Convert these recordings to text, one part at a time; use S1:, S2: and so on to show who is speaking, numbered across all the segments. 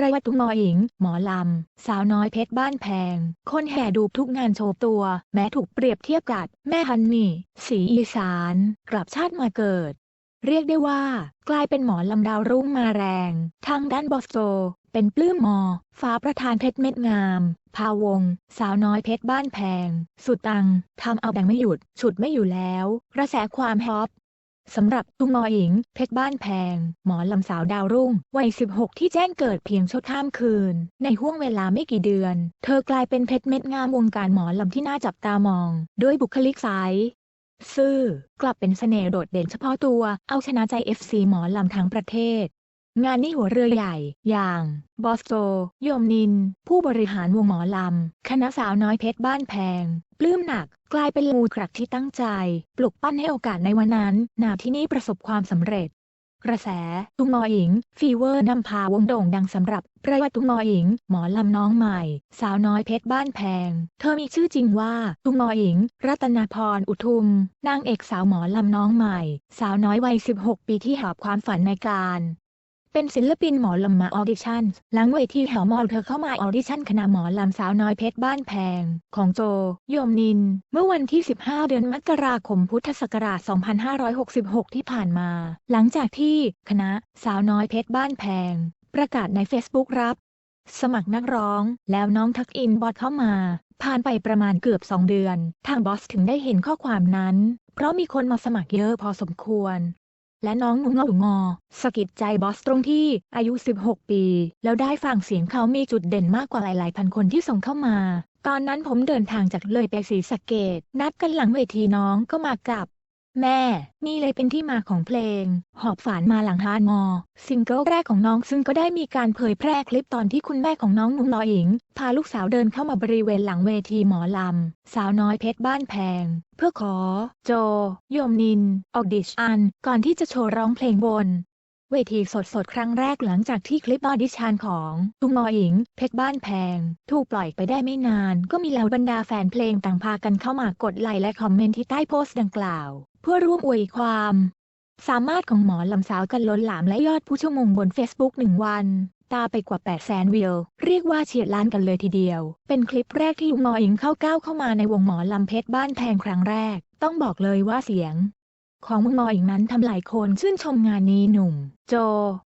S1: ประวัติหมอหญิง หมอลำ สาวน้อยเพชรบ้านแพง คนแห่ดูทุกงานโชว์ตัว แม้ถูกเปรียบเทียบกับแม่ฮันนี่ สีอีสาน กลับชาติมาเกิด เรียกได้ว่า กลายเป็นหมอลำดาวรุ่งมาแรง ทางด้านบอสโจเป็นปลื้มมอ ฟ้าประธานเพชรเม็ดงาม พาวง สาวน้อยเพชรบ้านแพง สุดตังทำเอาแบ่งไม่หยุด ฉุดไม่อยู่แล้ว กระแสความฮอป สำหรับตุงมอหญิง เพชรบ้านแพง หมอลำสาวดาวรุ่ง วัย 16 ที่แจ้งเกิดเพียงชั่วข้ามคืน ในห่วงเวลาไม่กี่เดือน เธอกลายเป็นเพชรเม็ดงามวงการหมอลำที่น่าจับตามอง ด้วยบุคลิกใสซื่อกลับเป็นเสน่ห์โดดเด่นเฉพาะตัว เอาชนะใจ FC หมอลำทั้งประเทศ งานนี้หัวเรือใหญ่ อย่าง บอสโจโยมนิน ผู้บริหารวงหมอลำ คณะสาวน้อยเพชรบ้านแพง ปลื้มหนัก กลายเป็นมูกรักที่ตั้งใจ ปลุกปั้นให้โอกาสในวันนั้น นาที่นี่ประสบความสำเร็จ กระแส ตุงมอหญิง ฟีเวอร์นำพาวงโด่งดังสำหรับประวัติตุงมอหญิง หมอลำน้องใหม่ สาวน้อยเพชรบ้านแพง เธอมีชื่อจริงว่า ตุงมอหญิง รัตนาพรอุทุม นางเอกสาวหมอลำน้องใหม่ สาวน้อยวัย 16 ปีที่หอบความฝันในการ เป็นศิลปินหมอลำมาออดิชั่น หลังเวทีแถวมอลเธอเข้ามาออดิชั่นคณะหมอลำสาวน้อยเพชรบ้านแพง ของโจ โยมนิน เมื่อวันที่ 15 เดือนมกราคมพุทธศักราช 2566 ที่ผ่านมา หลังจากที่คณะสาวน้อยเพชรบ้านแพง ประกาศใน Facebook รับ สมัครนักร้อง แล้วน้องทักอินบอทเข้ามา ผ่านไปประมาณเกือบ 2 เดือน ทางบอสถึงได้เห็นข้อความนั้น เพราะมีคนมาสมัครเยอะพอสมควร และน้องหนูงอหนูงอสะกิดใจบอสตรงที่อายุ 16 ปี แล้วได้ฟังเสียงเขามีจุดเด่นมากกว่าหลาย ๆ พันคนที่ส่งเข้ามา ตอนนั้นผมเดินทางจากเลยไปศรีสะเกดนัดกันหลังเวทีน้องก็มากลับ แม่ นี่เลยเป็นที่มาของเพลง หอบฝานมาหลังฮานมอ ซิงเกิลแรกของน้องซึ่งก็ได้มีการเผยแพร่คลิปตอนที่คุณแม่ของน้องนุ่งลอยหญิง พาลูกสาวเดินเข้ามาบริเวณหลังเวทีหมอลำ สาวน้อยเพชรบ้านแพง เพื่อขอ โจ โยมนิน ออกดิชอัน ก่อนที่จะโชว์ร้องเพลงบน เวทีสดๆ ครั้งแรกหลังจากที่คลิปออดิชันของตุงมอหญิง เพชรบ้านแพง ถูกปล่อยไปได้ไม่นาน ก็มีเหล่าบรรดาแฟนเพลงต่างพากันเข้ามากดไลค์และคอมเมนต์ที่ใต้โพสต์ดังกล่าว เพื่อร่วมอวยความ สามารถของหมอลำสาวกันล้นหลามและยอดผู้ชมงบน Facebook หนึ่งวัน ตาไปกว่า 8 0 0แสนวิว เรียกว่าเฉียดล้านกันเลยทีเดียว เป็นคลิปแรกที่ยุงมอหญิงเข้าก้าวเข้ามาในวงหมอลำเพชรบ้านแพงครั้งแรก ต้องบอกเลยว่าเสียง ของมุงมอหญิงนั้นทำหลายคนชื่นชมงานนี้หนุ่ม โจ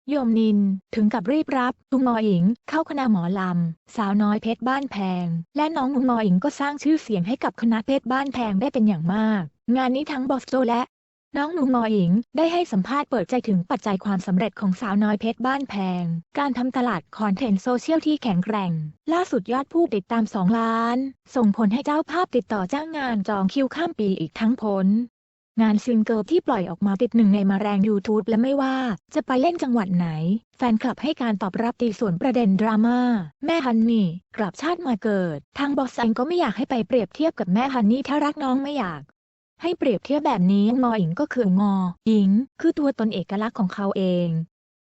S1: โยมนิน ถึงกับรีบรับตุงมอหญิง เข้าคณะหมอลำ สาวน้อยเพชรบ้านแพง และน้องมุงมอหญิงก็สร้างชื่อเสียงให้กับคณะเพชรบ้านแพงได้เป็นอย่างมาก งานนี้ทั้งบอสโจและน้องหนูมอหญิงได้ให้สัมภาษณ์เปิดใจถึงปัจจัยความสำเร็จของสาวน้อยเพชรบ้านแพง การทำตลาดคอนเทนต์โซเชียลที่แข็งแกร่ง ล่าสุดยอดผู้ติดตาม 2 ล้าน ส่งผลให้เจ้าภาพติดต่อจ้างงานจองคิวข้ามปีอีกทั้งผล งานซิงเกิลที่ปล่อยออกมาติดหนึ่งในมาแรง YouTube และไม่ว่าจะไปเล่นจังหวัดไหน แฟนคลับให้การตอบรับดีส่วนประเด็นดราม่าแม่ฮันนี่ กลับชาติมาเกิด ทางบอสเองก็ไม่อยากให้ไปเปรียบเทียบกับแม่ฮันนี่ถ้ารักน้องไม่อยากให้เปรียบเทียบแบบนี้งออิงก็คืองออิง คือตัวตนเอกลักษณ์ของเขาเอง